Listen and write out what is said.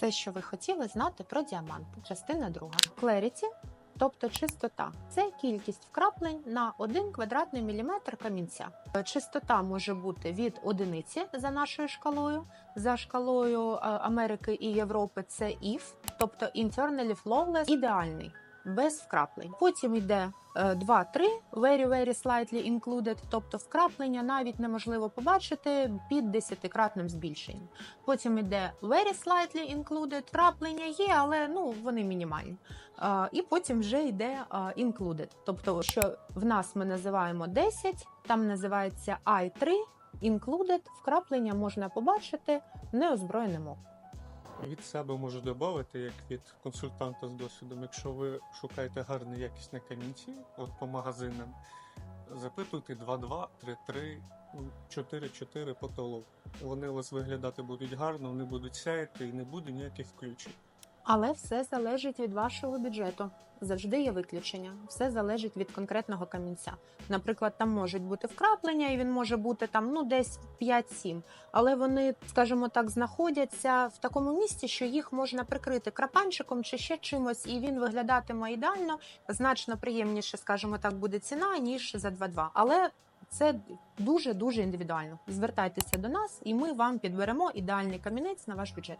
Все, що ви хотіли знати про діаманти. Частина друга. Clarity, тобто чистота. Це кількість вкраплень на 1 квадратний міліметр камінця. Е, Чистота може бути від одиниці за нашою шкалою. За шкалою е, Америки і Європи це IF, тобто internally flawless, ідеальний. Без вкраплень. Потім йде 2-3, very very slightly included, тобто вкраплення навіть неможливо побачити під десятикратним збільшенням. Потім йде very slightly included, вкраплення є, але ну вони мінімальні. І потім вже йде а, included, тобто що в нас ми називаємо 10, там називається I3, included, вкраплення можна побачити неозброєним оком. Від себе можу додати, як від консультанта з досвідом. Якщо ви шукаєте гарне якісне камінці, от по магазинам, запитуйте 2-2, 3-3, ну, 4-4 потолок. Вони у вас виглядати будуть гарно, вони будуть сяяти і не буде ніяких включень. Але все залежить від вашого бюджету. Завжди є виключення. Все залежить від конкретного камінця. Наприклад, там можуть бути вкраплення, і він може бути там ну десь 5-7. Але вони, скажімо так, знаходяться в такому місці, що їх можна прикрити крапанчиком чи ще чимось, і він виглядатиме ідеально, значно приємніше, скажімо так, буде ціна ніж за 2-2. Але це дуже дуже індивідуально. Звертайтеся до нас, і ми вам підберемо ідеальний камінець на ваш бюджет.